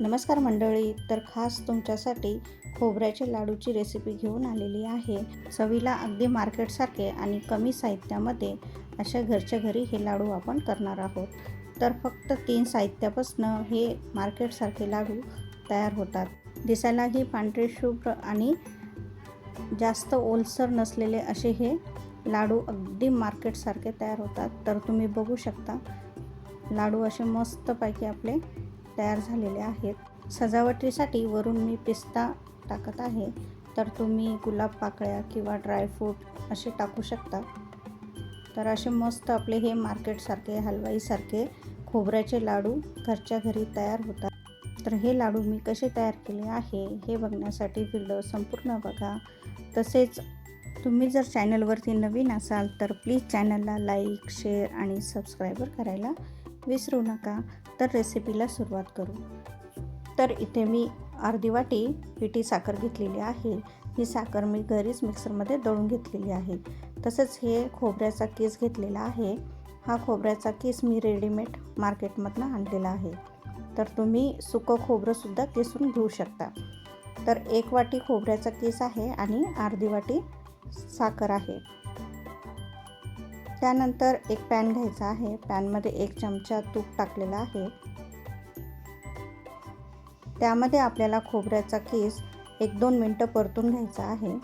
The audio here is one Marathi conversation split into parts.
नमस्कार मंडळी तर खास तुमच्यासाठी खोबऱ्याच्या लाडूची रेसिपी घेऊन आलेली आहे. चवीला अगदी मार्केटसारखे आणि कमी साहित्यामध्ये अशा घरच्या घरी हे लाडू आपण करणार आहोत. तर फक्त तीन साहित्यापासनं हे मार्केटसारखे लाडू तयार होतात. दिसायलाही पांढरे शुभ्र आणि जास्त ओलसर नसलेले असे हे लाडू अगदी मार्केटसारखे तयार होतात. तर तुम्ही बघू शकता लाडू असे मस्तपैकी आपले तयार झालेले आहेत. सजावटीसाठी वरून मी पिस्ता टाकत आहे. तर तुम्ही गुलाब पाकळ्या किंवा ड्रायफ्रूट असे टाकू शकता. तर असे मस्त आपले हे मार्केटसारखे हलवाईसारखे खोबऱ्याचे लाडू घरच्या घरी तयार होतात. तर हे लाडू मी कसे तयार केले आहे हे बघण्यासाठी व्हिडिओ संपूर्ण बघा. तसेच तुम्ही जर चॅनलवरती नवीन असाल तर प्लीज चॅनलला लाईक शेअर आणि सबस्क्रायबर करायला विसरू नका. तर रेसिपीला सुरुवात करू. तर इथे मी अर्धी वाटी पिठी साखर घेतलेली आहे. ही साखर मी घरीच मिक्सरमध्ये दळून घेतलेली आहे. तसंच हे खोबऱ्याचा केस घेतलेला आहे. हा खोबऱ्याचा केस मी रेडीमेड मार्केटमधनं आणलेला आहे. तर तुम्ही सुकं खोबरंसुद्धा किसून घेऊ शकता. तर एक वाटी खोबऱ्याचा केस आहे आणि अर्धी वाटी साखर आहे. त्यानंतर एक पॅन घ्यायचा आहे. पॅनमध्ये एक चमचा तूप टाकलेला आहे. त्यामध्ये आपल्याला खोबऱ्याचा केस एक दोन मिनटं परतून घ्यायचा आहे.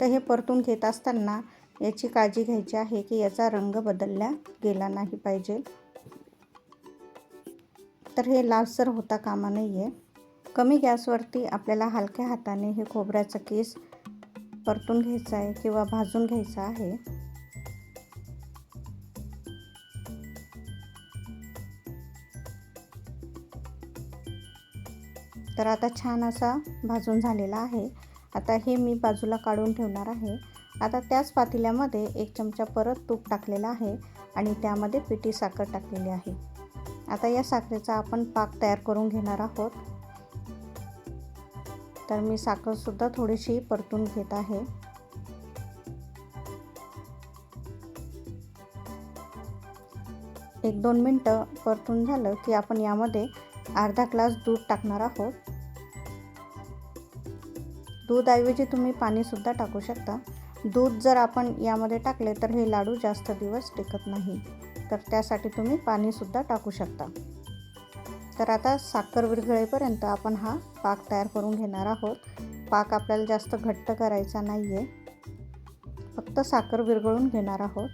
तर हे परतून घेत असताना याची काळजी घ्यायची आहे की याचा रंग बदलला गेला नाही पाहिजे. तर हे लालसर होता कामा नाही आहे कमी गॅसवरती आपल्याला हलक्या हाताने हे खोबऱ्याचं केस परतून घ्यायचं आहे किंवा भाजून घ्यायचं आहे. तर आता छान असा भाजून झालेला आहे. आता हे मी बाजूला काढून ठेवणार आहे. आता त्याच पातेल्यामध्ये एक चमचा परत तूप टाकलेला आहे आणि त्यामध्ये पिठी साखर टाकलेली आहे. आता या साखरेचा आपण पाक तयार करून घेणार आहोत. तर मी साखरसुद्धा थोडीशी परतून घेत आहे. एक दोन मिनटं परतून झालं की आपण यामध्ये अर्धा ग्लास दूध टाकणार आहोत. दूधऐवजी तुम्ही पाणीसुद्धा टाकू शकता. दूध जर आपण यामध्ये टाकले तर हे लाडू जास्त दिवस टिकत नाही. तर त्यासाठी तुम्ही पाणीसुद्धा टाकू शकता. तर आता साखर विरघळेपर्यंत आपण हा पाक तयार करून घेणार आहोत. पाक आपल्याला जास्त घट्ट करायचा नाही आहे फक्त साखर विरघळून घेणार आहोत.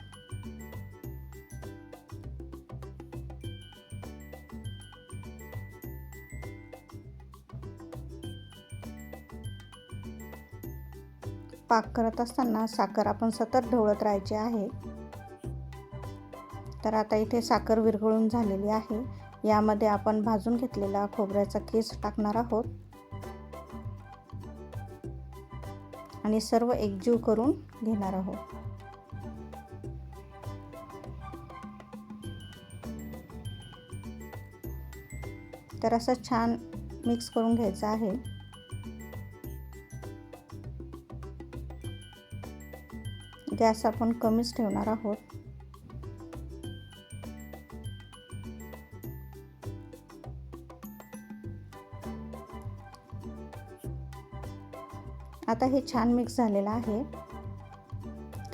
पाक करत असताना साखर आपण सतत ढवळत राहायची आहे. तर आता इथे साखर विरघळून झालेली आहे. यामध्ये आपण भाजून घेतलेला खोबऱ्याचा केस टाकणार आहोत. आणि सर्व एकजीव करून घेणार आहोत. तर असं छान मिक्स करून घ्यायचं आहे. गॅस आपण कमीच ठेवणार आहोत. आता हे छान मिक्स झालेलं आहे.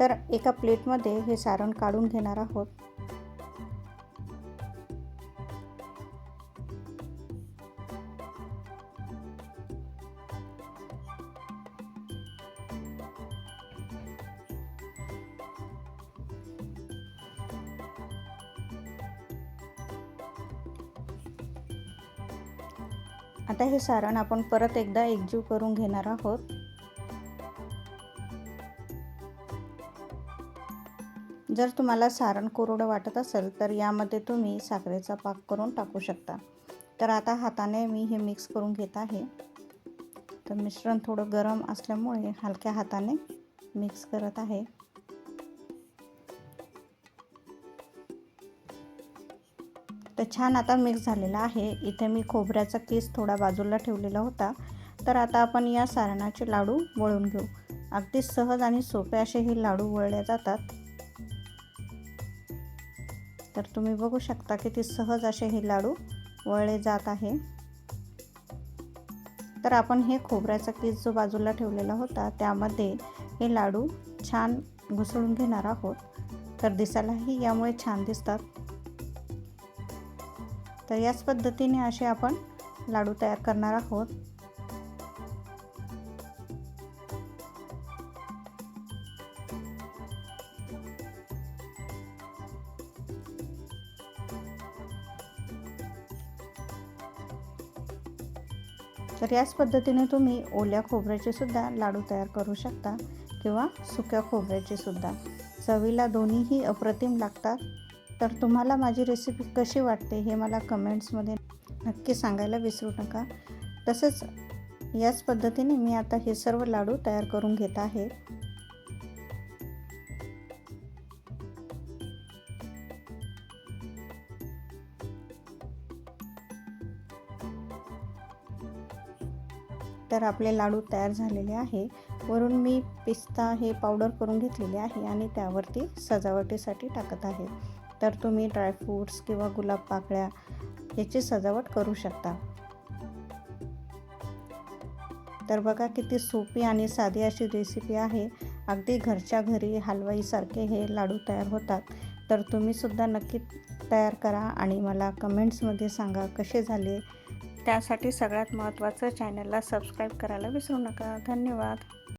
तर एका प्लेटमध्ये हे सारण काढून घेणार आहोत. आता हे सारण आपण परत एकदा एकजीव करून घेणार आहोत. जर तुम्हाला सारण कोरडं वाटत असेल तर यामध्ये तुम्ही साखरेचा पाक करून टाकू शकता. तर आता हाताने मी हे मिक्स करून घेत आहे. तर मिश्रण थोडं गरम असल्यामुळे हलक्या हाताने मिक्स करत आहे. तर छान आता मिक्स झालेला आहे. इथे मी खोबऱ्याचा केस थोडा बाजूला ठेवलेला होता. तर आता आपण या सारणाचे लाडू वळून घेऊ. अगदी सहज आणि सोपे असे हे लाडू वळले जातात. तर तुम्ही बघू शकता किती सहज असे हे लाडू वळले जात आहे. तर आपण हे खोबऱ्याचा किस जो बाजूला ठेवलेला होता त्यामध्ये हे लाडू छान घुसळून घेणार आहोत. तर दिसायलाही यामुळे छान दिसतात. तर याच पद्धतीने असे आपण लाडू तयार करणार आहोत. तर याच पद्धतीने तुम्ही ओल्या खोबऱ्याचेसुद्धा लाडू तयार करू शकता किंवा सुक्या खोबऱ्याचेसुद्धा. चवीला दोन्हीही अप्रतिम लागतात. तर तुम्हाला माझी रेसिपी कशी वाटते हे मला कमेंट्समध्ये नक्की सांगायला विसरू नका. तसंच याच पद्धतीने मी आता हे सर्व लाडू तयार करून घेत आहे. तर आपले लाडू तयार झालेले आहे. वरून मी पिस्ता हे पावडर करून घेतलेले आहे आणि त्यावरती सजावटीसाठी टाकत आहे. तर तुम्ही ड्रायफ्रूट्स किंवा गुलाब पाकळ्या याची सजावट करू शकता. तर बघा किती सोपी आणि साधी अशी रेसिपी आहे. अगदी घरच्या घरी हलवाईसारखे हे लाडू तयार होतात. तर तुम्हीसुद्धा नक्की तयार करा आणि मला कमेंट्समध्ये सांगा कसे झाले त्यासाठी सगळ्यात महत्त्वाचं चॅनलला सबस्क्राईब करायला विसरू नका. धन्यवाद.